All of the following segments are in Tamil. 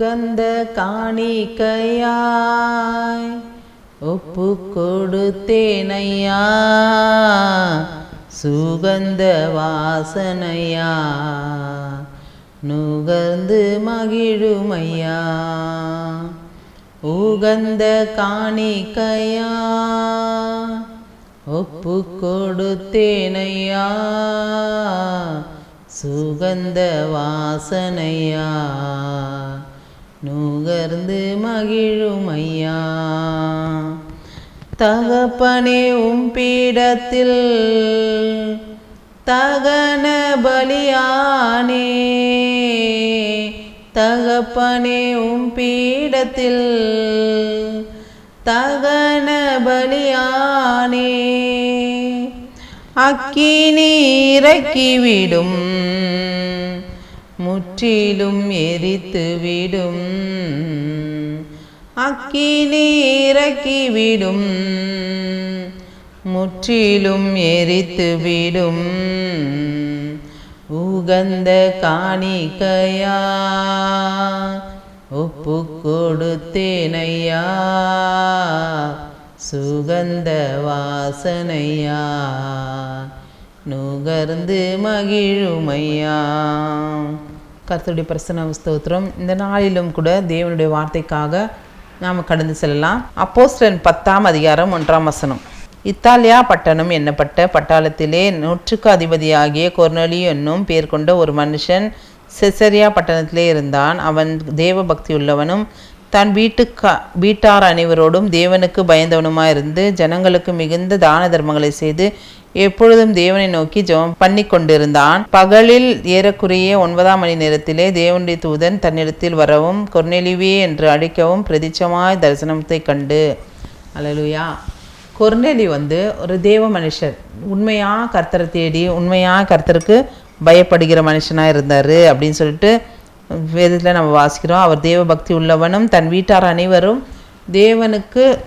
உகந்த காணிக்கையாய் ஒப்பு கொடுத்தேனையா சுகந்த வாசனையா? நுகர்ந்து மகிழுமையா? உகந்த காணிக்கையா? ஒப்பு கொடுத்தேனையா சுகந்த வாசனையா? நுகர்ந்து மகிழும் ஐயா. தகப்பனே உம் பீடத்தில் தகன பலியானே. தகப்பனே உம் பீடத்தில் தகன பலியானே. அக்கினி இறக்கிவிடும். முற்றிலும் எரித்துவிடும் அக்கினி இறக்கிவிடும் முற்றிலும் எரித்துவிடும் உகந்த காணிக்கையா? ஒப்பு கொடுத்தேனையா? சுகந்த வாசனையா? நுகர்ந்து மகிழுமையா கர்த்தருடைய பிரசன ஸ்தோத்திரம். இந்த நாளிலும் கூட தேவனுடைய வார்த்தைக்காக நாம் கடந்து செல்லலாம். அப்போஸ்டன் பத்தாம் அதிகாரம் ஒன்றாம் வசனம். இத்தாலியா பட்டணம் என்னப்பட்ட பட்டாளத்திலே நூற்றுக்கு அதிபதியாகிய கொர்னலி என்னும் பேர் கொண்ட ஒரு மனுஷன் செசரியா பட்டணத்திலே இருந்தான். அவன் தேவ பக்தி உள்ளவனும் தன் வீட்டுக்கா வீட்டார் அனைவரோடும் தேவனுக்கு பயந்தவனுமாயிருந்து ஜனங்களுக்கு மிகுந்த தான தர்மங்களை செய்து எப்பொழுதும் தேவனை நோக்கி ஜெபம் பண்ணி கொண்டிருந்தான் பகலில் ஏறக்குறைய ஒன்பதாம் மணி நேரத்திலே தேவனுடைய தூதன் தன்னிடத்தில் வரவும் கொர்நெலிவே என்று அழைக்கவும் பிரதிச்சமாய் தரிசனத்தை கண்டு. அல்லேலூயா. கொர்நெலி வந்து ஒரு தேவ மனுஷர். உண்மையாக கர்த்தரை தேடி உண்மையாக கர்த்தருக்கு பயப்படுகிற மனுஷனாக இருந்தார் அப்படின்னு சொல்லிட்டு வேதத்தில் நம்ம வாசிக்கிறோம். அவர் தேவ பக்தி உள்ளவனும் தன் வீட்டார் அனைவரும் தேவனுக்கு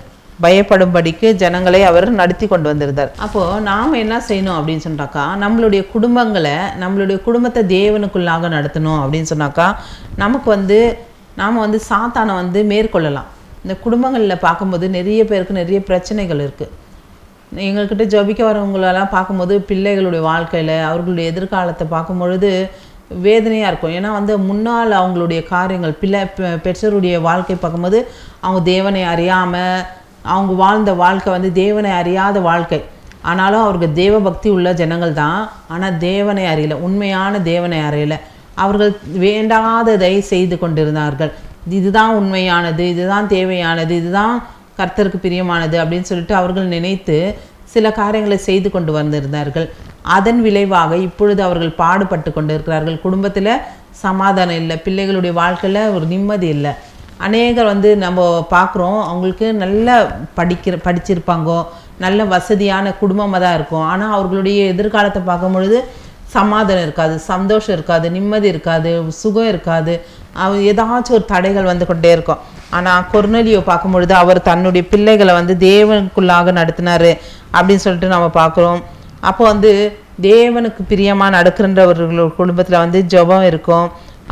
பயப்படும்படிக்கு ஜனங்களை அவர் நடத்தி கொண்டு வந்திருந்தார். அப்போது நாம் என்ன செய்யணும் அப்படின்னு சொன்னாக்கா நம்மளுடைய குடும்பங்களை நம்மளுடைய குடும்பத்தை தேவனுக்குள்ளாக நடத்தணும் அப்படின்னு சொன்னாக்கா நமக்கு வந்து நாம் வந்து சாத்தானை வந்து மேற்கொள்ளலாம். இந்த குடும்பங்களில் பார்க்கும்போது நிறைய பேருக்கு நிறைய பிரச்சனைகள் இருக்குது எங்கள்கிட்ட ஜபிக்க வரவங்களெல்லாம் பார்க்கும்போது பிள்ளைகளுடைய வாழ்க்கையில் அவர்களுடைய எதிர்காலத்தை பார்க்கும்பொழுது வேதனையாக இருக்கும். ஏன்னா வந்து முன்னால் அவங்களுடைய காரியங்கள் பிள்ளை பெ- பெற்றோருடைய வாழ்க்கை பார்க்கும்போது அவங்க தேவனை அறியாமல் அவங்க வாழ்ந்த வாழ்க்கை வந்து தேவனை அறியாத வாழ்க்கை. ஆனாலும் அவருக்கு தேவ பக்தி உள்ள ஜனங்கள் தான். ஆனால் தேவனை அறியலை. உண்மையான தேவனை அறியலை. அவர்கள் வேண்டாததை செய்து கொண்டிருந்தார்கள். இதுதான் உண்மையானது இதுதான் தேவையானது இதுதான் கர்த்தருக்கு பிரியமானது அப்படின்னு சொல்லிட்டு அவர்கள் நினைத்து சில காரியங்களை செய்து கொண்டு வந்திருந்தார்கள். அதன் விளைவாக இப்பொழுது அவர்கள் பாடுபட்டு கொண்டு இருக்கிறார்கள் குடும்பத்தில் சமாதானம் இல்லை. பிள்ளைகளுடைய வாழ்க்கையில் ஒரு நிம்மதி இல்லை. அநேகர் வந்து நம்ம பார்க்குறோம். அவங்களுக்கு நல்ல படிக்கிற படிச்சிருப்பாங்கோ. நல்ல வசதியான குடும்பமாக தான் இருக்கும். ஆனால் அவர்களுடைய எதிர்காலத்தை பார்க்கும் பொழுது சமாதானம் இருக்காது சந்தோஷம் இருக்காது நிம்மதி இருக்காது சுகம் இருக்காது. அவர் ஏதாச்சும் ஒரு தடைகள் வந்து கொண்டே இருக்கும். ஆனால் கொர்னலியோ பார்க்கும் பொழுது அவர் தன்னுடைய பிள்ளைகளை வந்து தேவனுக்குள்ளாக நடத்தினாரு அப்படின்னு சொல்லிட்டு நம்ம பார்க்குறோம். அப்போ வந்து தேவனுக்கு பிரியமாக நடக்கின்றவர்கள் குடும்பத்தில் வந்து ஜபம் இருக்கும்.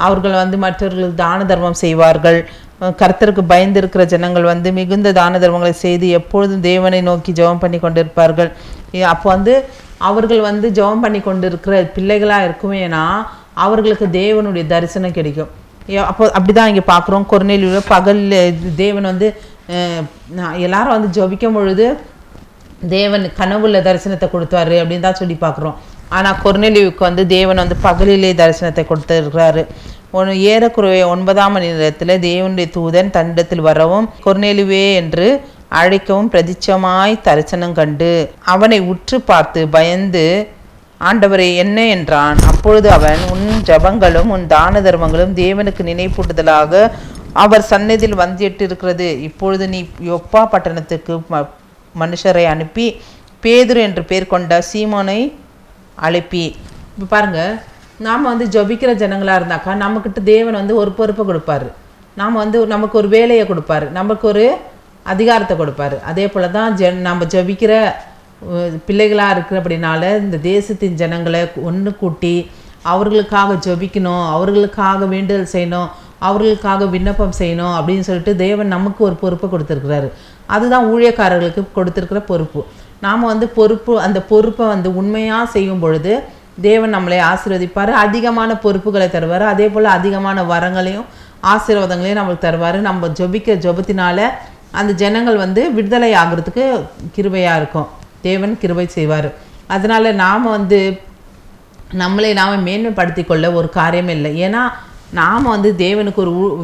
அவர்கள் வந்து மற்றவர்களுக்கு தான தர்மம் செய்வார்கள். கர்த்தருக்கு பயந்து இருக்கிற ஜனங்கள் வந்து மிகுந்த தான தர்மங்களை செய்து எப்பொழுதும் தேவனை நோக்கி ஜெபம் பண்ணி கொண்டிருப்பார்கள். அப்போ வந்து அவர்கள் வந்து ஜெபம் பண்ணி கொண்டிருக்கிற பிள்ளைகளாக இருக்குமேனா அவர்களுக்கு தேவனுடைய தரிசனம் கிடைக்கும். ஏ- அப்போ அப்படிதான் இங்கே பார்க்குறோம். கொர்நேலியில் பகல் தேவன் வந்து எல்லாரும் வந்து ஜபிக்கும் பொழுது தேவன் கனவுல தரிசனத்தை கொடுத்தாரு அப்படின்னு தான் சொல்லி பார்க்குறோம். ஆனால் கொர்நெலியுக்கு வந்து தேவன் வந்து பகலிலே தரிசனத்தை கொடுத்துருக்கிறாரு. ஒன்று ஏறக்குறைய ஒன்பதாம் மணி நேரத்தில் தேவனுடைய தூதன் தன்னிடத்தில் வரவும் கொர்நெலுவே என்று அழைக்கவும் பிரதிச்சமாய் தரிசனம் கண்டு அவனை உற்று பார்த்து பயந்து ஆண்டவரே என்ன? என்றான். அப்பொழுது அவன் உன் ஜபங்களும் உன் தான தர்மங்களும் தேவனுக்கு நினைப்பூட்டுதலாக அவர் சன்னதியில் வந்திட்டு இருக்கிறது இப்பொழுது நீ யொப்பா பட்டணத்துக்கு ம- மனுஷரை அனுப்பி பேதுரு என்று பேர் கொண்ட சீமோனை அழைப்பி. இப்போ பாருங்க நாம் வந்து ஜபிக்கிற ஜனங்களாக இருந்தாக்கா நம்மக்கிட்ட தேவன் வந்து ஒரு பொறுப்பை கொடுப்பாரு. நாம் வந்து நமக்கு ஒரு வேலையை கொடுப்பாரு. நமக்கு ஒரு அதிகாரத்தை கொடுப்பாரு. அதே போல் தான் ஜென் நம்ம ஜபிக்கிற பிள்ளைகளாக இருக்கிற அப்படின்னால இந்த தேசத்தின் ஜனங்களை ஒன்று கூட்டி அவர்களுக்காக ஜபிக்கணும் அவர்களுக்காக வேண்டுதல் செய்யணும் அவர்களுக்காக விண்ணப்பம் செய்யணும் அப்படின்னு சொல்லிட்டு தேவன் நமக்கு ஒரு பொறுப்பை கொடுத்துருக்கிறாரு. அதுதான் ஊழியக்காரர்களுக்கு கொடுத்துருக்கிற பொறுப்பு. நாம் வந்து பொறுப்பு அந்த பொறுப்பை வந்து உண்மையாக செய்யும் பொழுது தேவன் நம்மளை ஆசீர்வதிப்பார். அதிகமான பொறுப்புகளை தருவார். அதே போல் அதிகமான வரங்களையும் ஆசீர்வாதங்களையும் நம்மளுக்கு தருவார். நம்ம ஜொபிக்க ஜொபத்தினால அந்த ஜனங்கள் வந்து விடுதலை ஆகிறதுக்கு கிருபையாக இருக்கும். தேவன் கிருபை செய்வார். அதனால் நாம் வந்து நம்மளை நாம் மேன்மைப்படுத்தி கொள்ள ஒரு காரியம் இல்லை. ஏன்னா நாம் வந்து தேவனுக்கு ஒரு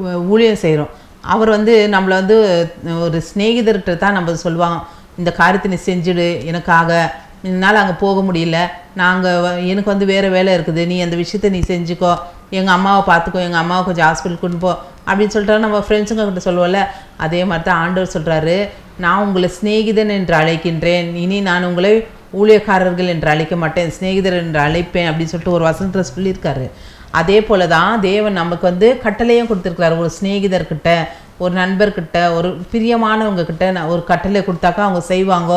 ஊ- ஊழியம் செய்கிறோம் அவர் வந்து நம்மளை வந்து ஒரு சிநேகிதர்கிட்ட தான் நம்ம சொல்லுவாங்க. இந்த காரியத்தை நீ செஞ்சுடு எனக்காக. என்னால் அங்கே போக முடியல. நாங்கள் எனக்கு வந்து வேறு வேலை இருக்குது. நீ அந்த விஷயத்த நீ செஞ்சுக்கோ. எங்கள் அம்மாவை பார்த்துக்கோ எங்கள் அம்மாவை கொஞ்சம் ஹாஸ்பிட்டல் கொண்டு போ. அப்படின்னு சொல்லிட்டு நம்ம ஃப்ரெண்ட்ஸுங்க கிட்ட சொல்லுவோம்ல. அதே மாதிரி தான் ஆண்டவர் சொல்கிறாரு நான் உங்களை சிநேகிதன் என்று அழைக்கின்றேன். இனி நான் உங்களை ஊழியக்காரர்கள் என்று அழைக்க மாட்டேன். சிநேகிதர் என்று அழைப்பேன் அப்படின்னு சொல்லிட்டு ஒரு வசனத்தில் சொல்லியிருக்காரு. அதே போல தான் தேவன் நமக்கு வந்து கட்டளையும் கொடுத்துருக்கிறாரு. ஒரு சிநேகிதர்கிட்ட ஒரு நண்பர்கிட்ட ஒரு பிரியமானவங்க கிட்ட நான் ஒரு கட்டளை கொடுத்தாக்கா அவங்க செய்வாங்க.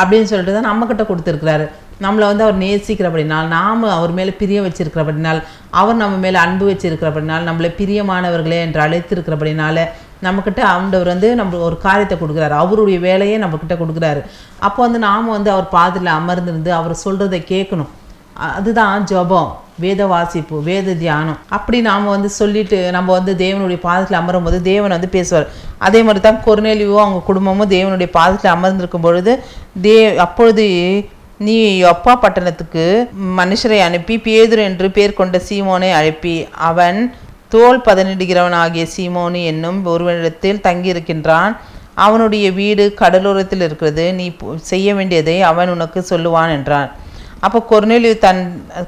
அப்படின்னு சொல்லிட்டு தான் நம்மக்கிட்ட கொடுத்துருக்கிறாரு. நம்மளை வந்து அவர் நேசிக்கிறபடினால் நாம் அவர் மேலே பிரிய வச்சிருக்கிறபடினால் அவர் நம்ம மேலே அன்பு வச்சிருக்கிறபடினால் நம்மளை பிரியமானவர்களே என்று அழைத்திருக்கிறபடினால நம்மக்கிட்ட ஆண்டவர் வந்து நம்ம ஒரு காரியத்தை கொடுக்குறாரு. அவருடைய வேலையை நம்மக்கிட்ட கொடுக்குறாரு. அப்போ வந்து நாம் வந்து அவர் பாதியில் அமர்ந்திருந்து அவர் சொல்கிறத கேட்கணும். அதுதான் ஜெபம் வேத வாசிப்பு வேத தியானம். அப்படி நாம் வந்து சொல்லிட்டு நம்ம வந்து தேவனுடைய பாதத்தில் அமரும் போது தேவன் வந்து பேசுவார். அதே மாதிரி தான் கொர்நேலியோ அவங்க குடும்பமும் தேவனுடைய பாதத்தில் அமர்ந்திருக்கும் பொழுது தே அப்பொழுது நீ அப்பா பட்டணத்துக்கு மனுஷரை அனுப்பி பேதுரு என்று பேர் கொண்ட சீமோனை அழைப்பி. அவன் தோல் பதனிடுகிறவன் ஆகிய சீமோனு என்னும் ஒருவனிடத்தில் தங்கியிருக்கின்றான். அவனுடைய வீடு கடலோரத்தில் இருக்கிறது. நீ செய்ய வேண்டியதை அவன் உனக்கு சொல்லுவான் என்றான். அப்போ கொர்நேலியு தன்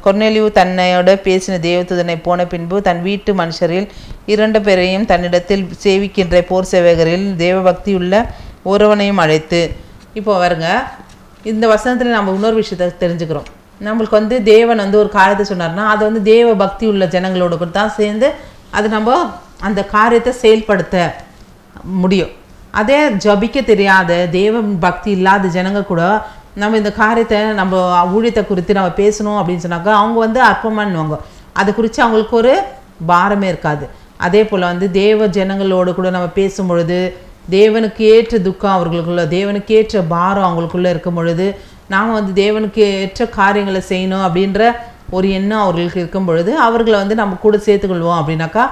கொர்நேலியு தன்னையோட பேசின தேவதூதனை போன பின்பு தன் வீட்டு மனுஷரில் இரண்டு பேரையும் தன்னிடத்தில் சேவிக்கின்ற போர் சேவகரில் தேவபக்தியுள்ள ஒருவனையும் அழைத்து இப்போ வருங்க இந்த வசனத்தில் நம்ம இன்னொரு விஷயத்தை தெரிஞ்சுக்கிறோம். நம்மளுக்கு வந்து தேவன் வந்து ஒரு காரியத்தை சொன்னார்னா அது வந்து தேவ பக்தி உள்ள ஜனங்களோட கூட தான் சேர்ந்து அது நம்ம அந்த காரியத்தை செயல்படுத்த முடியும். அதே ஜபிக்க தெரியாத தேவ பக்தி இல்லாத ஜனங்க கூட நம்ம இந்த காரியத்தை நம்ம ஊழியத்தை குறித்து நம்ம பேசணும் அப்படின்னு சொன்னாக்கா அவங்க வந்து அற்பமானுவாங்க அதை குறித்து அவங்களுக்கு ஒரு பாரமே இருக்காது. அதே போல் வந்து தேவ ஜனங்களோடு கூட நம்ம பேசும் பொழுது தேவனுக்கு ஏற்ற துக்கம் அவர்களுக்குள்ள தேவனுக்கு ஏற்ற பாரம் அவங்களுக்குள்ளே இருக்கும் பொழுது நாம் வந்து தேவனுக்கு ஏற்ற காரியங்களை செய்யணும் அப்படின்ற ஒரு எண்ணம் அவர்களுக்கு இருக்கும் பொழுது அவர்களை வந்து நம்ம கூட சேர்த்துக்கொள்வோம் அப்படின்னாக்கா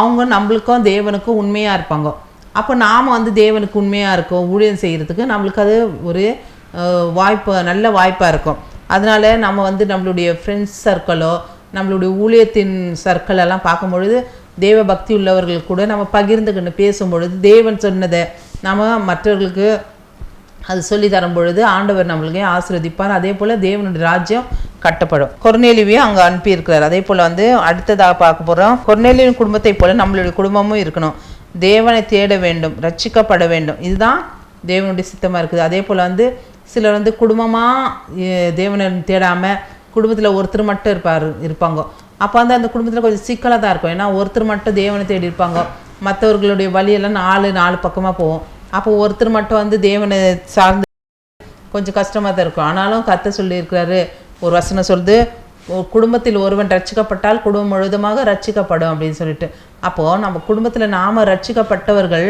அவங்க நம்மளுக்கும் தேவனுக்கும் உண்மையாக இருப்பாங்க. அப்போ நாம் வந்து தேவனுக்கு உண்மையாக இருக்கோம் ஊழியம் செய்கிறதுக்கு நம்மளுக்கு அது ஒரு வாய்ப்பு நல்ல வாய்ப்பாக இருக்கும். அதனால் நம்ம வந்து நம்மளுடைய ஃப்ரெண்ட்ஸ் சர்க்கிளோ நம்மளுடைய ஊழியத்தின் சர்க்கிள் எல்லாம் தெய்வ தேவ பக்தி உள்ளவர்கள் கூட நம்ம பகிர்ந்துக்கிட்டு பேசும் பொழுது தேவன் சொன்னதை நம்ம மற்றவர்களுக்கு அது சொல்லி தரும் பொழுது ஆண்டவர் நம்மளுக்கு ஆசீர்வதிப்பார். அதே போல் தேவனுடைய ராஜ்யம் கட்டப்படும். கொர்நேலிவியும் அங்கே அனுப்பியிருக்கிறார். அதே போல் வந்து அடுத்ததாக பார்க்க போகிறோம் கொர்நேலியின் குடும்பத்தை போல் நம்மளுடைய குடும்பமும் இருக்கணும். தேவனை தேட வேண்டும் ரட்சிக்கப்பட வேண்டும். இதுதான் தேவனுடைய சித்தமாக இருக்குது. அதே போல் வந்து சிலர் வந்து குடும்பமாக தேவனை தேடாமல் குடும்பத்தில் ஒருத்தர் மட்டும் இருப்பார் இருப்பாங்க. அப்போ வந்து அந்த குடும்பத்தில் கொஞ்சம் சிக்கலாக தான் இருக்கும். ஏன்னா ஒருத்தர் மட்டும் தேவனை தேடி இருப்பாங்க. மற்றவர்களுடைய வழியெல்லாம் நாலு நாலு பக்கமாக போகும். அப்போ ஒருத்தர் மட்டும் வந்து தேவனை சார்ந்து கொஞ்சம் கஷ்டமாக தான் இருக்கும். ஆனாலும் கத்த சொல்லியிருக்கிறாரு ஒரு வசனம் சொல்லுது குடும்பத்தில் ஒருவன் ரட்சிக்கப்பட்டால் குடும்பம் முழுவதுமாக ரட்சிக்கப்படும் அப்படின்னு சொல்லிட்டு. அப்போது நம்ம குடும்பத்தில் நாம் ரட்சிக்கப்பட்டவர்கள்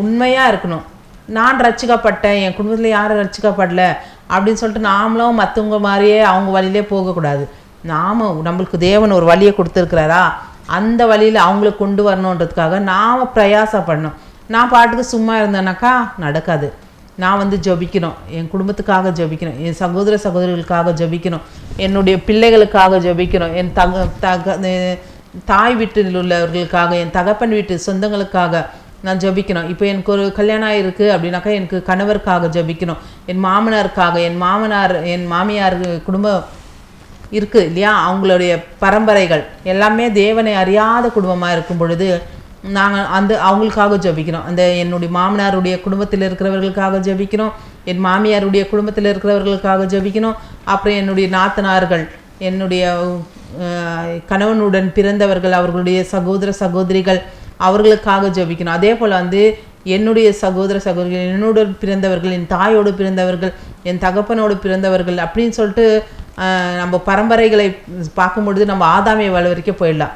உண்மையாக இருக்கணும். நான் ரட்சிக்கப்பட்டேன் என் குடும்பத்தில் யாரும் ரசிக்கப்படல அப்படின்னு சொல்லிட்டு நாமளும் மற்றவங்க மாதிரியே அவங்க வழியிலே போகக்கூடாது. நாம் நம்மளுக்கு தேவன் ஒரு வழியை கொடுத்துருக்குறாரா? அந்த வழியில் அவங்களை கொண்டு வரணுன்றதுக்காக நாம் பிரயாசப்படணும். நான் பாட்டுக்கு சும்மா இருந்தேனாக்கா நடக்காது. நான் வந்து ஜபிக்கணும். என் குடும்பத்துக்காக ஜெபிக்கணும். என் சகோதர சகோதரிகளுக்காக ஜெபிக்கணும். என்னுடைய பிள்ளைகளுக்காக ஜெபிக்கணும். என் தக தக தாய் வீட்டில் உள்ளவர்களுக்காக என் தகப்பன் வீட்டு சொந்தங்களுக்காக நான் ஜபிக்கணும். இப்போ எனக்கு ஒரு கல்யாணம் ஆயிருக்கு அப்படின்னாக்கா எனக்கு கணவருக்காக ஜெபிக்கணும். என் மாமனாருக்காக என் மாமனார் என் மாமியார் குடும்பம் இருக்குது இல்லையா? அவங்களுடைய பரம்பரைகள் எல்லாமே தேவனை அறியாத குடும்பமாக இருக்கும் பொழுது நாங்கள் அந்த அவங்களுக்காக ஜபிக்கிறோம் அந்த என்னுடைய மாமனாருடைய குடும்பத்தில் இருக்கிறவர்களுக்காக ஜெபிக்கிறோம் என் மாமியாருடைய குடும்பத்தில் இருக்கிறவர்களுக்காக ஜெபிக்கணும். அப்புறம் என்னுடைய நாத்தனார்கள் என்னுடைய கணவனுடன் பிறந்தவர்கள் அவர்களுடைய சகோதர சகோதரிகள் அவர்களுக்காக ஜபிக்கணும். அதே போல் வந்து என்னுடைய சகோதர சகோதரிகள் என்னோட பிறந்தவர்கள் என் தாயோடு பிறந்தவர்கள் என் தகப்பனோடு பிறந்தவர்கள் அப்படின்னு சொல்லிட்டு நம்ம பரம்பரைகளை பார்க்கும்பொழுது நம்ம ஆதாமிய வள வரைக்கும் போயிடலாம்.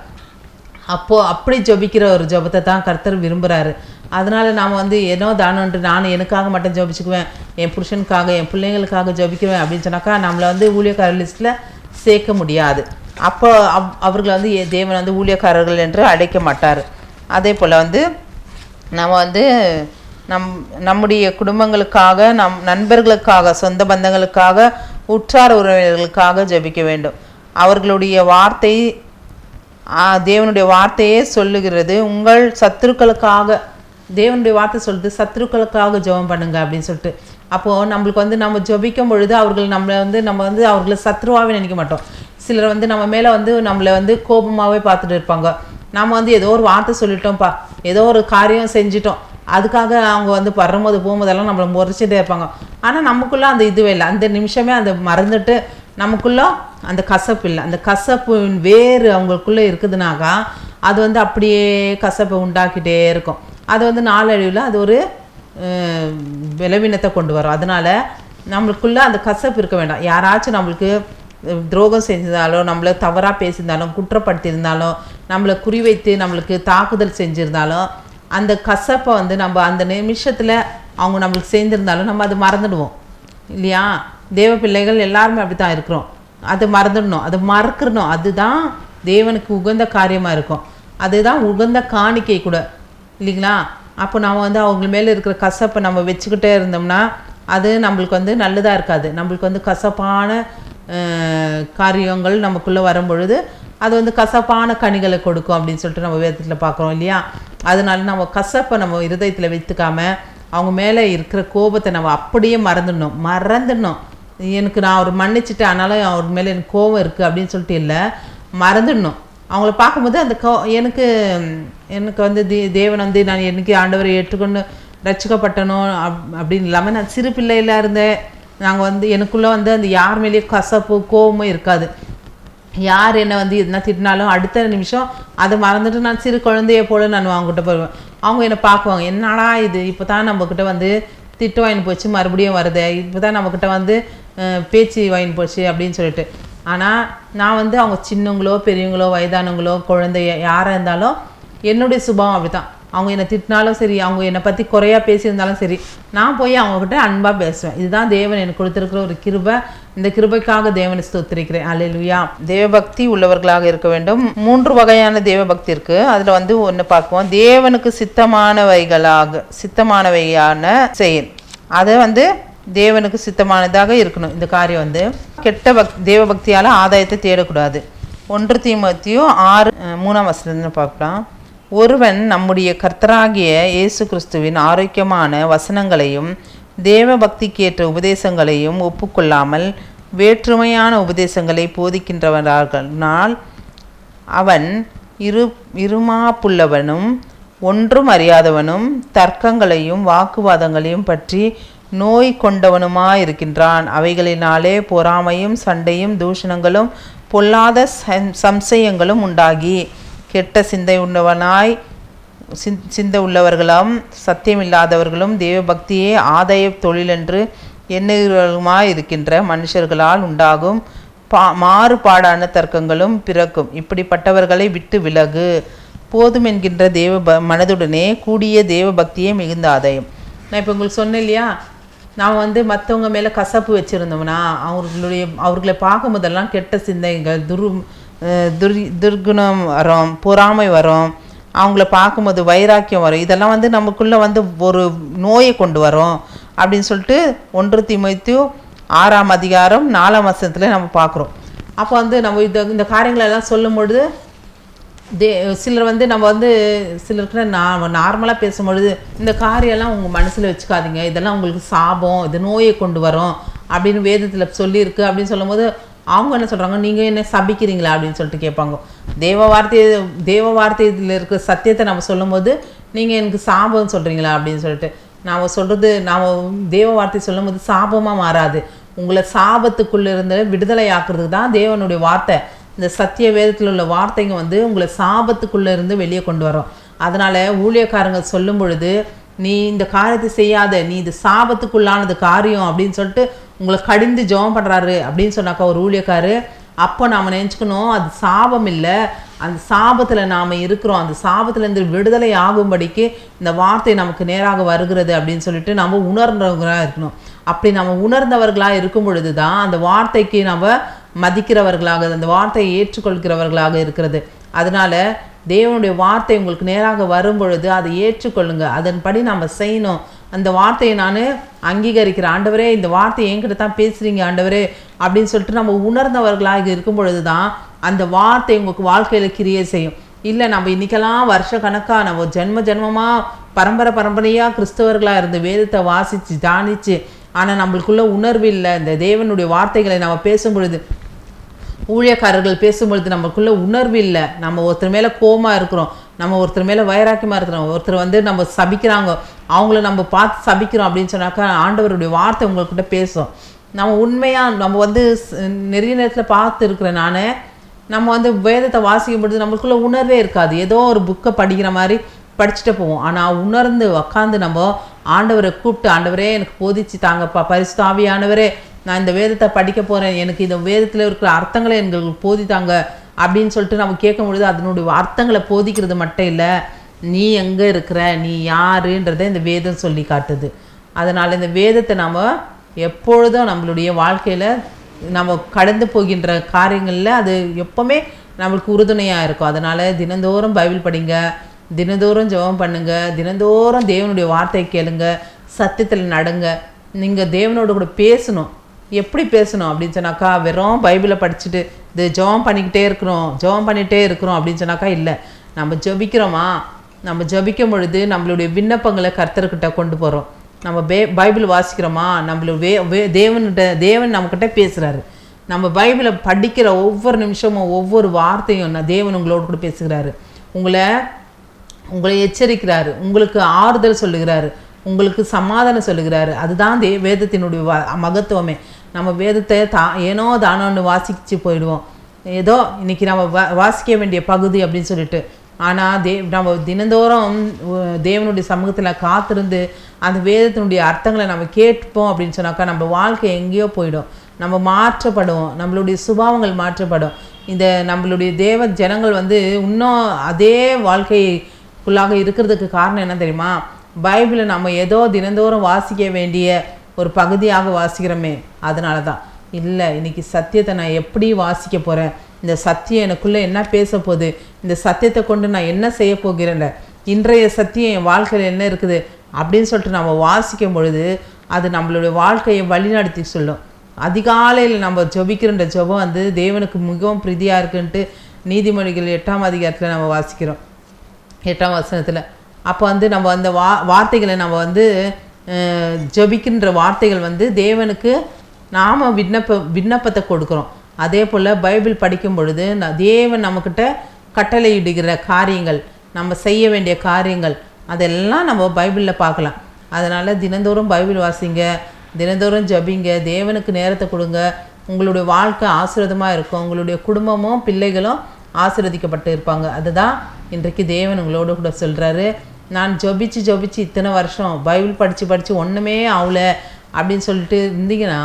அப்போது அப்படி ஜபிக்கிற ஒரு ஜெபத்தை தான் கர்த்தர் விரும்புகிறாரு அதனால் நாம் வந்து ஏனோ தானோன்று நான் எனக்காக மட்டும் ஜபிச்சுக்குவேன் என் புருஷனுக்காக என் பிள்ளைங்களுக்காக ஜபிக்குவேன் அப்படின்னு சொன்னாக்கா நம்மளை வந்து ஊழியக்காரர் லிஸ்ட்டில் சேர்க்க முடியாது. அப்போ அவ் அவர்களை வந்து தேவன் வந்து ஊழியக்காரர்கள் என்று அழைக்க மாட்டார். அதே போல் வந்து நம்ம வந்து நம் நம்முடைய குடும்பங்களுக்காக நம் நண்பர்களுக்காக சொந்த பந்தங்களுக்காக உற்றார் உறவினர்களுக்காக ஜெபிக்க வேண்டும். அவர்களுடைய வார்த்தை தேவனுடைய வார்த்தையே சொல்லுகிறது. உங்கள் சத்துருக்களுக்காக தேவனுடைய வார்த்தை சொல்லுது சத்துருக்களுக்காக ஜெபம் பண்ணுங்க அப்படின்னு சொல்லிட்டு. அப்போது நம்மளுக்கு வந்து நம்ம ஜபிக்கும் பொழுது அவர்கள் நம்மளை வந்து நம்ம வந்து அவர்களை சத்ருவாகவே நினைக்க மாட்டோம். சிலர் வந்து நம்ம மேலே வந்து நம்மளை வந்து கோபமாகவே பார்த்துட்டு இருப்பாங்க. நம்ம வந்து ஏதோ ஒரு வார்த்தை சொல்லிட்டோம்ப்பா. ஏதோ ஒரு காரியம் செஞ்சிட்டோம். அதுக்காக அவங்க வந்து வரும்போது போகும்போதெல்லாம் நம்மளை முறைச்சிட்டே இருப்பாங்க. ஆனால் நமக்குள்ளே அந்த இதுவே இல்லை. அந்த நிமிஷமே அந்த மறந்துட்டு நமக்குள்ள அந்த கசப்பு இல்லை. அந்த கசப்பின் வேறு அவங்களுக்குள்ளே இருக்குதுனாக்கா அது வந்து அப்படியே கசப்பை உண்டாக்கிட்டே இருக்கும். அது வந்து நாளடைவில் அது ஒரு அஹ், கொண்டு வரும். அதனால நம்மளுக்குள்ளே அந்த கசப்பு இருக்க வேண்டாம். யாராச்சும் நம்மளுக்கு துரோகம் செஞ்சிருந்தாலும் நம்மளை தவறாக பேசியிருந்தாலும் குற்றப்படுத்தியிருந்தாலும் நம்மளை குறிவைத்து நம்மளுக்கு தாக்குதல் செஞ்சுருந்தாலும் அந்த கசப்பை வந்து நம்ம அந்த நிமிஷத்தில் அவங்க நம்மளுக்கு சேர்ந்திருந்தாலும் நம்ம அதை மறந்துடுவோம். இல்லையா? தேவ பிள்ளைகள் எல்லாருமே அப்படி தான் இருக்கிறோம். அதை மறந்துடணும் அதை மறக்கணும் அதுதான் தேவனுக்கு உகந்த காரியமாக இருக்கும். அதுதான் உகந்த காணிக்கை கூட. இல்லைங்களா? அப்போ நம்ம வந்து அவங்க மேலே இருக்கிற கசப்பை நம்ம வச்சுக்கிட்டே இருந்தோம்னா அது நம்மளுக்கு வந்து நல்லதாக இருக்காது. நம்மளுக்கு வந்து கசப்பான காரியங்கள் நமக்குள்ளே வரும்பொழுது அது வந்து கசப்பான கனிகளை கொடுக்கும் அப்படின்னு சொல்லிட்டு நம்ம வேதத்தில் பார்க்குறோம் இல்லையா? அதனால நம்ம கசப்பை நம்ம இருதயத்தில் வைத்துக்காம அவங்க மேலே இருக்கிற கோபத்தை நம்ம அப்படியே மறந்துடணும். மறந்துடணும். எனக்கு நான் அவர் மன்னிச்சிட்டேன் அதனால அவர் மேலே எனக்கு கோபம் இருக்குது அப்படின்னு சொல்லிட்டு இல்லை. மறந்துடணும். அவங்கள பார்க்கும்போது அந்த கோ எனக்கு எனக்கு வந்து தே தேவன் வந்து நான் என்னைக்கு ஆண்டவரை ஏற்றுக்கொண்டு ரசிக்கப்பட்டனும் அப் அப்படின்னு இல்லாமல் நான் சிறு பிள்ளையில இருந்தேன். நாங்கள் வந்து எனக்குள்ளே வந்து அந்த யார் மேலேயும் கசப்பு கோபமும் இருக்காது. யார் என்னை வந்து எதுனா திட்டினாலும் அடுத்த நிமிஷம் அதை மறந்துட்டு நான் சிறு குழந்தைய போல நான் அவங்ககிட்ட போயிடுவேன் அவங்க என்னை பார்க்குவாங்க. என்னடா இது? இப்போ தான் நம்மக்கிட்ட வந்து திட்டு வாங்கி போச்சு மறுபடியும் வருது. இப்போ தான் நம்மக்கிட்ட வந்து பேச்சு வாங்கி போச்சு அப்படின்னு சொல்லிட்டு. ஆனால் நான் வந்து அவங்க சின்னவங்களோ பெரியவங்களோ வயதானவங்களோ குழந்தைய யாராக இருந்தாலும் என்னுடைய சுபாவம் அப்படி தான் அவங்க என்னை திட்டினாலும் சரி அவங்க என்னை பற்றி குறையாக பேசியிருந்தாலும் சரி நான் போய் அவங்கக்கிட்ட அன்பாக பேசுவேன். இதுதான் தேவன் எனக்கு கொடுத்துருக்கிற ஒரு கிருபை. இந்த கிருபைக்காக தேவனை ஸ்தோத்திரிக்கிறேன். அலையிலுயா தேவபக்தி உள்ளவர்களாக இருக்க வேண்டும். மூன்று வகையான தேவபக்தி இருக்குது அதில் வந்து ஒன்று பார்ப்போம் தேவனுக்கு சித்தமானவைகளாக சித்தமானவையான செயல். அதை வந்து தேவனுக்கு சித்தமானதாக இருக்கணும். இந்த காரியம் வந்து கெட்ட பக் தேவபக்தியால் ஆதாயத்தை தேடக்கூடாது. ஒன்று தீமத்தியும் ஆறு மூணாம் வசனம்னு பார்க்கலாம். ஒருவன் நம்முடைய கர்த்தராகிய இயேசு கிறிஸ்துவின் ஆரோக்கியமான வசனங்களையும் தேவ பக்திக்கேற்ற உபதேசங்களையும் ஒப்புக்கொள்ளாமல் வேற்றுமையான உபதேசங்களை போதிக்கின்றவர்களால் அவன் இரு இருமாப்புள்ளவனும் ஒன்றும் அறியாதவனும் தர்க்கங்களையும் வாக்குவாதங்களையும் பற்றி நோய் கொண்டவனுமாயிருக்கின்றான். அவைகளினாலே பொறாமையும் சண்டையும் தூஷணங்களும் பொல்லாத சம்- சம்சயங்களும் உண்டாகி கெட்ட சிந்தை உள்ளவனாய் சிந் சிந்த உள்ளவர்களும் சத்தியமில்லாதவர்களும் தேவபக்தியே ஆதாய தொழிலென்று எண்ணுகிறவர்களுமாய் இருக்கின்ற மனுஷர்களால் உண்டாகும் பா மாறுபாடான தர்க்கங்களும் பிறக்கும். இப்படிப்பட்டவர்களை விட்டு விலகு. போதும் என்கின்ற தேவ ப மனதுடனே கூடிய தெய்வ பக்தியே மிகுந்த ஆதாயம். நான் இப்போ உங்களுக்கு சொன்னேன் இல்லையா? நாம் வந்து மற்றவங்க மேலே கசப்பு வச்சுருந்தோம்னா அவர்களுடைய அவர்களை பார்க்கும் போதெல்லாம் கெட்ட சிந்தைகள் துரு துர் துர்குணம் வரும் பொறாமை வரும் அவங்கள பார்க்கும்போது வைராக்கியம் வரும். இதெல்லாம் வந்து நமக்குள்ளே வந்து ஒரு நோயை கொண்டு வரும் அப்படின்னு சொல்லிட்டு ஒன்று திமுத்து ஆறாம் அதிகாரம் நாலாம் வசனத்தில் நம்ம பார்க்குறோம். அப்போ வந்து நம்ம இந்த இந்த காரியங்களை எல்லாம் தே சிலர் வந்து நம்ம வந்து சிலருக்கு நான் நார்மலாக பேசும்பொழுது இந்த காரியெல்லாம் உங்கள் மனசில் வச்சுக்காதீங்க. இதெல்லாம் உங்களுக்கு சாபம் இது நோயை கொண்டு வரும் அப்படின்னு வேதத்தில் சொல்லியிருக்கு அப்படின்னு சொல்லும்போது அவங்க என்ன சொல்கிறாங்க நீங்கள் என்ன சபிக்கிறீங்களா? அப்படின்னு சொல்லிட்டு கேட்பாங்க. தேவ வார்த்தை தேவ வார்த்தையில் இருக்கிற சத்தியத்தை நம்ம சொல்லும்போது நீங்கள் எனக்கு சாபம் சொல்கிறீங்களா அப்படின்னு சொல்லிட்டு. நாம் சொல்கிறது நாம் தேவ வார்த்தை சொல்லும்போது சாபமாக மாறாது. உங்களை சாபத்துக்குள்ளே இருந்து விடுதலை ஆக்குறதுக்கு தான் தேவனுடைய வார்த்தை. இந்த சத்திய வேதத்தில் உள்ள வார்த்தைங்க வந்து உங்களை சாபத்துக்குள்ளே இருந்து வெளியே கொண்டு வரும். அதனால் ஊழியக்காரங்க சொல்லும் பொழுது நீ இந்த காரியத்தை செய்யாத. நீ இது சாபத்துக்குள்ளானது காரியம். அப்படின்னு சொல்லிட்டு உங்களை கடிந்து ஜெபம் பண்ணுறாரு அப்படின்னு சொன்னாக்கா ஒரு ஊழியக்காரு அப்போ நாம் நினச்சிக்கணும் அது சாபம் இல்லை. அந்த சாபத்தில் நாம் இருக்கிறோம். அந்த சாபத்துலேருந்து விடுதலை ஆகும்படிக்கு இந்த வார்த்தை நமக்கு நேராக வருகிறது அப்படின்னு சொல்லிட்டு நம்ம உணர்ந்தவங்களாக இருக்கணும். அப்படி நம்ம உணர்ந்தவர்களாக இருக்கும் பொழுது தான் அந்த வார்த்தைக்கு நம்ம மதிக்கிறவர்களாக அந்த வார்த்தையை ஏற்றுக்கொள்கிறவர்களாக இருக்கிறது. அதனால தேவனுடைய வார்த்தை உங்களுக்கு நேராக வரும் பொழுது அதை ஏற்றுக்கொள்ளுங்க. அதன்படி நம்ம செய்யணும். அந்த வார்த்தையை நான் அங்கீகரிக்கிறேன். ஆண்டவரே இந்த வார்த்தையை என்கிட்ட தான் பேசுகிறீங்க ஆண்டவரே அப்படின்னு சொல்லிட்டு நம்ம உணர்ந்தவர்களாக இருக்கும் பொழுது தான் அந்த வார்த்தை உங்களுக்கு வாழ்க்கையில் கிரியை செய்யும். இல்லை நம்ம இன்னைக்கெல்லாம் வருஷ கணக்காக நம்ம ஜென்ம ஜென்மமாக பரம்பரை பரம்பரையாக கிறிஸ்தவர்களாக இருந்து வேதத்தை வாசித்து தானிச்சு ஆனால் நம்மளுக்குள்ள உணர்வு இல்லை. இந்த தேவனுடைய வார்த்தைகளை நம்ம பேசும் பொழுது ஊழியக்காரர்கள் பேசும்பொழுது நமக்குள்ளே உணர்வு இல்லை. நம்ம ஒருத்தர் மேலே கோமாக இருக்கிறோம். நம்ம ஒருத்தர் மேலே வைராக்கியமாக இருக்கிறோம் ஒருத்தர் வந்து நம்ம சபிக்கிறாங்க அவங்கள நம்ம பார்த்து சபிக்கிறோம் அப்படின்னு சொன்னாக்கா ஆண்டவருடைய வார்த்தை உங்கள்கிட்ட பேசும். நம்ம உண்மையாக நம்ம வந்து நிறைய நேரத்தில் பார்த்து இருக்கிறேன் நான் நம்ம வந்து வேதத்தை வாசிக்கும் பொழுது நம்மளுக்குள்ள உணர்வே இருக்காது. ஏதோ ஒரு புக்கை படிக்கிற மாதிரி படிச்சுட்டு போவோம். ஆனால் உணர்ந்து உக்காந்து நம்ம ஆண்டவரை கூப்பிட்டு ஆண்டவரே எனக்கு போதிச்சு தாங்கப்பா பரிசுத்தாவியானவரே நான் இந்த வேதத்தை படிக்க போகிறேன் எனக்கு இந்த வேதத்தில் இருக்கிற அர்த்தங்களை எங்களுக்கு போதித்தாங்க. அப்படின்னு சொல்லிட்டு நம்ம கேட்கும் பொழுது அதனுடைய அர்த்தங்களை போதிக்கிறது மட்டும் இல்லை. நீ எங்கே இருக்கிற? நீ யாருன்றதை இந்த வேதம் சொல்லி காட்டுது. அதனால் இந்த வேதத்தை நம்ம எப்பொழுதும் நம்மளுடைய வாழ்க்கையில் நம்ம கடந்து போகின்ற காரியங்களில் அது எப்போவுமே நம்மளுக்கு உறுதுணையாக இருக்கும். அதனால் தினந்தோறும் பைபிள் படிங்க தினந்தோறும் ஜெபம் பண்ணுங்க தினந்தோறும் தேவனுடைய வார்த்தையை கேளுங்க சத்தியத்தில் நடங்க. நீங்கள் தேவனோட கூட பேசணும். எப்படி பேசணும் அப்படின்னு சொன்னாக்கா வெறும் பைபிளை படிச்சுட்டு இது ஜெபம் பண்ணிக்கிட்டே இருக்கிறோம் ஜெபம் பண்ணிகிட்டே இருக்கிறோம் அப்படின்னு சொன்னாக்கா இல்லை. நம்ம ஜெபிக்கிறோமா? நம்ம ஜபிக்கும் பொழுது நம்மளுடைய விண்ணப்பங்களை கர்த்தர்கிட்ட கொண்டு போகிறோம் நம்ம பே பைபிள் வாசிக்கிறோமா? நம்மளுடைய வே வே தேவன்கிட்ட தேவன் நம்மக்கிட்ட பேசுகிறாரு நம்ம பைபிளை படிக்கிற ஒவ்வொரு நிமிஷமும் ஒவ்வொரு வார்த்தையும் நான் தேவன் உங்களோட கூட பேசுகிறாரு. உங்களை உங்களை எச்சரிக்கிறாரு. உங்களுக்கு ஆறுதல் சொல்லுகிறாரு. உங்களுக்கு சமாதானம் சொல்லுகிறாரு. அதுதான் தே வேதத்தினுடைய மகத்துவமே. நம்ம வேதத்தை தா ஏனோ தானோன்னு வாசிச்சு போயிடுவோம். ஏதோ இன்னைக்கு நம்ம வா- வாசிக்க வேண்டிய பகுதி அப்படின்னு சொல்லிட்டு. ஆனால் தே நம்ம தினந்தோறும் தேவனுடைய சமூகத்தில் காத்திருந்து அந்த வேதத்தினுடைய அர்த்தங்களை நம்ம கேட்போம் அப்படின்னு சொன்னாக்கா நம்ம வாழ்க்கை எங்கேயோ போயிடும். நம்ம மாற்றப்படுவோம். நம்மளுடைய சுபாவங்கள் மாற்றப்படும். இந்த நம்மளுடைய தேவ ஜனங்கள் வந்து இன்னும் அதே வாழ்க்கைக்குள்ளாக இருக்கிறதுக்கு காரணம் என்ன தெரியுமா? பைபிளை நம்ம ஏதோ தினந்தோறும் வாசிக்க வேண்டிய ஒரு பகுதியாக வாசிக்கிறோமே அதனால தான் இல்லை இன்னைக்கு சத்தியத்தை நான் எப்படி வாசிக்க போகிறேன் இந்த சத்தியம் எனக்குள்ளே என்ன பேச போகுது? இந்த சத்தியத்தை கொண்டு நான் என்ன செய்ய போகிறேன்ல இன்றைய சத்தியம் என் வாழ்க்கையில் என்ன இருக்குது? அப்படின்னு சொல்லிட்டு நம்ம வாசிக்கும் பொழுது அது நம்மளுடைய வாழ்க்கையை வழிநடத்தி சொல்லும். அதிகாலையில் நம்ம ஜபிக்கிற ஜபம் வந்து தேவனுக்கு மிகவும் பிரீதியாக இருக்குன்ட்டு நீதிமொழிகள் எட்டாம் அதிகாரத்தில் நம்ம வாசிக்கிறோம். எட்டாம் வசனத்தில் அப்போ வந்து நம்ம அந்த வா வார்த்தைகளை நம்ம வந்து ஜபிக்கின்ற வார்த்தைகள் வந்து தேவனுக்கு நாம் விண்ணப்ப விண்ணப்பத்தை கொடுக்குறோம். அதே போல் பைபிள் படிக்கும் பொழுது ந- தேவன் நம்மக்கிட்ட கட்டளையிடுகிற காரியங்கள் நம்ம செய்ய வேண்டிய காரியங்கள் அதெல்லாம் நம்ம பைபிளில் பார்க்கலாம். அதனால் தினந்தோறும் பைபிள் வாசிங்க தினந்தோறும் ஜபிங்க தேவனுக்கு நேரத்தை கொடுங்க. உங்களுடைய வாழ்க்கை ஆசீர்வாதமாக இருக்கும். உங்களுடைய குடும்பமும் பிள்ளைகளும் ஆசீர்வதிக்கப்பட்டு இருப்பாங்க. அதுதான் இன்றைக்கு தேவன் உங்களோட கூட சொல்கிறாரு நான் ஜொபிச்சு ஜொபிச்சு இத்தனை வருஷம் பைபிள் படித்து படித்து ஒன்றுமே ஆகல அப்படின்னு சொல்லிட்டு இருந்தீங்கன்னா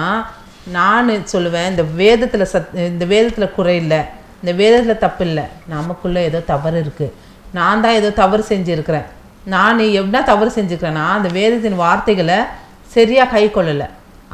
நான் சொல்லுவேன் இந்த வேதத்தில் சத் இந்த வேதத்தில் குறை இல்லை. இந்த வேதத்தில் தப்பு இல்லை. நமக்குள்ளே ஏதோ தவறு இருக்குது நான் தான் ஏதோ தவறு செஞ்சுருக்கிறேன். நான் எப்படின்னா தவறு செஞ்சுருக்கிறேன்னா அந்த வேதத்தின் வார்த்தைகளை சரியாக கை கொள்ளலை.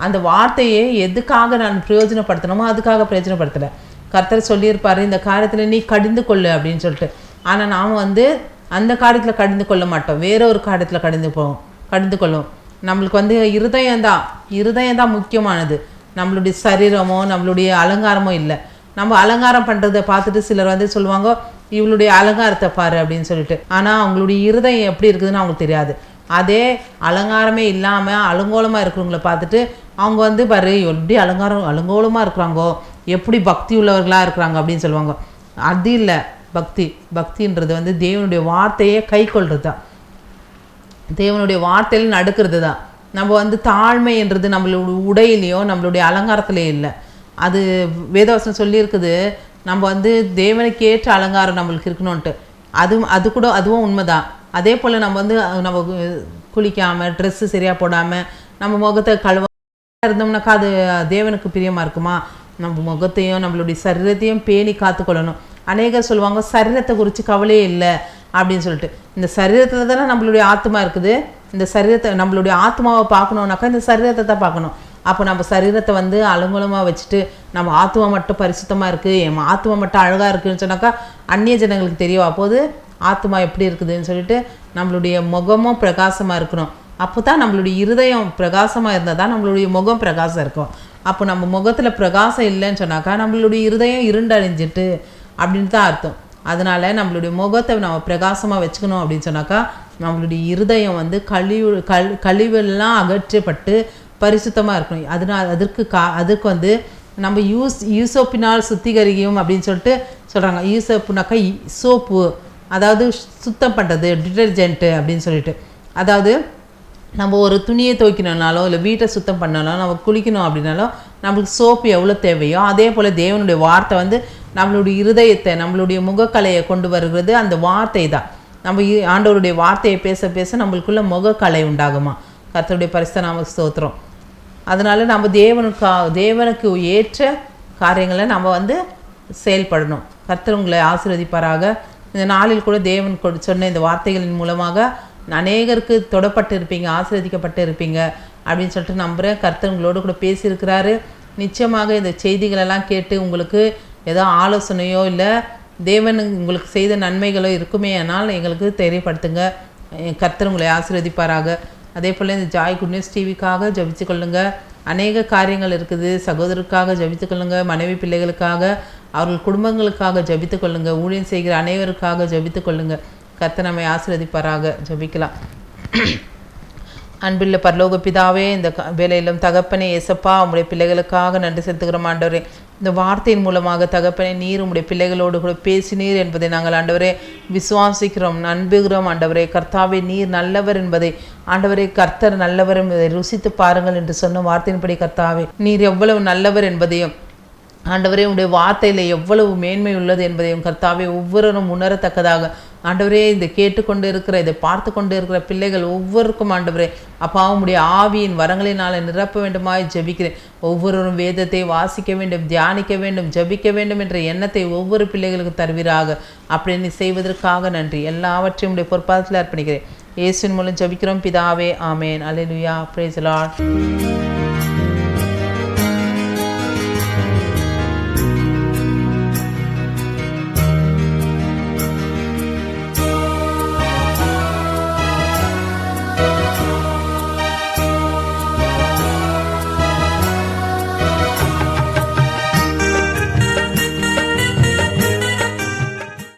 அந்த வார்த்தையை எதுக்காக நான் பிரயோஜனப்படுத்தணுமோ அதுக்காக பிரயோஜனப்படுத்தலை. கர்த்தர் சொல்லியிருப்பார் இந்த காரியத்தில் நீ கடிந்து கொள்ளு அப்படின்னு சொல்லிட்டு. ஆனால் நாம் வந்து அந்த காரியத்தில் கடந்து கொள்ள மாட்டோம். வேற ஒரு காரியத்தில் கடந்து போவோம் கடந்து கொள்வோம் நம்மளுக்கு வந்து இருதயம் தான். இருதயம் தான் முக்கியமானது. நம்மளுடைய சரீரமோ நம்மளுடைய அலங்காரமோ இல்லை. நம்ம அலங்காரம் பண்ணுறதை பார்த்துட்டு சிலர் வந்து சொல்லுவாங்க இவளுடைய அலங்காரத்தை பாரு அப்படின்னு சொல்லிட்டு. ஆனால் அவங்களுடைய இருதயம் எப்படி இருக்குதுன்னு அவங்களுக்கு தெரியாது. அதே அலங்காரமே இல்லாமல் அலங்கோலமாக இருக்கிறவங்கள பார்த்துட்டு அவங்க வந்து பாரு எப்படி அலங்காரம் அலங்கோலமாக இருக்கிறாங்கோ? எப்படி பக்தி உள்ளவர்களாக இருக்கிறாங்க அப்படின்னு சொல்லுவாங்க. அது இல்லை. பக்தி பக்தின்றது வந்து தேவனுடைய வார்த்தையே கை கொள்வது தான் தேவனுடைய வார்த்தையில் நடக்கிறது தான் நம்ம வந்து தாழ்மைன்றது நம்மளுடைய உடையிலையோ நம்மளுடைய அலங்காரத்திலையும் இல்லை. அது வேதவசனம் சொல்லியிருக்குது நம்ம வந்து தேவனுக்கு ஏற்ற அலங்காரம் நம்மளுக்கு இருக்கணும்ன்ட்டு. அது அது கூட அதுவும் உண்மைதான். அதே போல் நம்ம வந்து நம்ம குளிக்காமல் ட்ரெஸ்ஸு சரியாக போடாமல் நம்ம முகத்தை கழுவ இருந்தோம்னாக்கா அது தேவனுக்கு பிரியமாக இருக்குமா? நம்ம முகத்தையும் நம்மளுடைய சரீரத்தையும் பேணி காத்துக்கொள்ளணும். அநேகர் சொல்லுவாங்க சரீரத்தை குறித்து கவலையே இல்லை அப்படின்னு சொல்லிட்டு. இந்த சரீரத்தில் தானே நம்மளுடைய ஆத்மா இருக்குது. இந்த சரீரத்தை நம்மளுடைய ஆத்மாவை பார்க்கணுன்னாக்கா இந்த சரீரத்தை தான் பார்க்கணும். அப்போ நம்ம சரீரத்தை வந்து அலங்குலமாக வச்சுட்டு நம்ம ஆத்மா மட்டும் பரிசுத்தமாக இருக்குது என் ஆத்மா மட்டும் அழகாக இருக்குதுன்னு சொன்னாக்கா அந்நிய ஜனங்களுக்கு தெரியவா போது ஆத்மா எப்படி இருக்குதுன்னு சொல்லிட்டு நம்மளுடைய முகமும் பிரகாசமாக இருக்கணும். அப்போ தான் நம்மளுடைய இருதயம் பிரகாசமாக இருந்தால் தான் நம்மளுடைய முகம் பிரகாசம் இருக்கும். அப்போ நம்ம முகத்தில் பிரகாசம் இல்லைன்னு சொன்னாக்கா நம்மளுடைய இருதயம் இருண்டடைஞ்சிட்டு அப்படின்னு தான் அர்த்தம். அதனால நம்மளுடைய முகத்தை நம்ம பிரகாசமாக வச்சுக்கணும் அப்படின்னு சொன்னாக்கா நம்மளுடைய இருதயம் வந்து கழிவு கல் கழிவெல்லாம் அகற்றப்பட்டு பரிசுத்தமாக இருக்கணும். அதனால் அதற்கு கா அதுக்கு வந்து நம்ம யூஸ் யூசோப்பினால் சுத்திகரிக்கும் அப்படின்னு சொல்லிட்டு சொல்கிறாங்க யூசோப்புனாக்கா சோப்பு. அதாவது சுத்தம் பண்ணுறது டிட்டர்ஜென்ட்டு அப்படின்னு சொல்லிட்டு. அதாவது நம்ம ஒரு துணியை துவைக்கணும்னாலோ இல்லை வீட்டை சுத்தம் பண்ணாலும் நம்ம குளிக்கணும் அப்படின்னாலும் நம்மளுக்கு சோப்பு எவ்வளோ தேவையோ அதே போல் தேவனுடைய வார்த்தை வந்து நம்மளுடைய இருதயத்தை நம்மளுடைய முகக்கலையை கொண்டு வருகிறது அந்த வார்த்தை தான் நம்ம ஆண்டவருடைய வார்த்தையை பேச பேச நம்மளுக்குள்ள முகக்கலை உண்டாகுமா? கர்த்தருடைய பரிசு ஸ்தோத்திரம். அதனால் நம்ம தேவனுக்கா தேவனுக்கு ஏற்ற காரியங்களை நம்ம வந்து செயல்படணும். கர்த்தர் உங்களை ஆசீர்வதிப்பாராக. இந்த நாளில் கூட தேவன் கொடு- சொன்ன இந்த வார்த்தைகளின் மூலமாக அநேகருக்கு தொடப்பட்டு இருப்பீங்க ஆசீர்வதிக்கப்பட்டு இருப்பீங்க அப்படின்னு சொல்லிட்டு நம்புகிறேன் கர்த்தருங்களோட கூட பேசியிருக்கிறாரு. நிச்சயமாக இந்த செய்திகளெல்லாம் கேட்டு உங்களுக்கு ஏதோ ஆலோசனையோ இல்லை தேவன் உங்களுக்கு செய்த நன்மைகளோ இருக்குமே ஆனால் எங்களுக்கு தெரியப்படுத்துங்க. கர்த்தர் உங்களை ஆசீர்வதிப்பாராக. அதே போல் இந்த ஜாய் குட்னியூஸ் டிவிக்காக ஜபிச்சு கொள்ளுங்க. அநேக காரியங்கள் இருக்குது. சகோதரருக்காக ஜபித்து கொள்ளுங்க. மனைவி பிள்ளைகளுக்காக அவர்கள் குடும்பங்களுக்காக ஜபித்து கொள்ளுங்க. ஊழியம் செய்கிற அனைவருக்காக ஜபித்து கொள்ளுங்க. கர்த்தர் நம்மை ஆசீர்வதிப்பாராக. ஜபிக்கலாம். அன்பில் பரலோக பிதாவே இந்த க- வேலையிலும் தகப்பனே ஏசப்பா உங்களுடைய பிள்ளைகளுக்காக நன்றி செலுத்துகிறோம். ஆண்டவரே இந்த வார்த்தையின் மூலமாக தகப்பனே நீர் உம்முடைய பிள்ளைகளோடு கூட பேசினீர் என்பதை நாங்கள் ஆண்டவரே விசுவாசிக்கிறோம். நம்புகிறோம் ஆண்டவரே. கர்த்தாவே நீர் நல்லவர் என்பதை ஆண்டவரே கர்த்தர் நல்லவர் என்பதை ருசித்து பாருங்கள் என்று சொன்ன வார்த்தையின்படி கர்த்தாவே நீர் எவ்வளவு நல்லவர் என்பதையும் ஆண்டவரே உடைய வார்த்தையில் எவ்வளவு மேன்மை உள்ளது என்பதையும் கர்த்தாவே ஒவ்வொருவரும் உணரத்தக்கதாக. ஆண்டவரே இதை கேட்டுக்கொண்டு இருக்கிற இதை பார்த்து கொண்டு இருக்கிற பிள்ளைகள் ஒவ்வொருக்கும் ஆண்டவரே அப்பா உடைய ஆவியின் வரங்களினால் நிரப்ப வேண்டுமாய் ஜெபிக்கிறேன். ஒவ்வொருவரும் வேதத்தை வாசிக்க வேண்டும் தியானிக்க வேண்டும் ஜெபிக்க வேண்டும் என்ற எண்ணத்தை ஒவ்வொரு பிள்ளைகளுக்கு தருவீராக. அப்படின்னு செய்வதற்காக நன்றி. எல்லாவற்றையும் உடைய பொற்பாதத்தில் அர்ப்பணிக்கிறேன். இயேசுவின் மூலம் ஜபிக்கிறோம். பிதாவே ஆமேன். அல்லேலூயா praise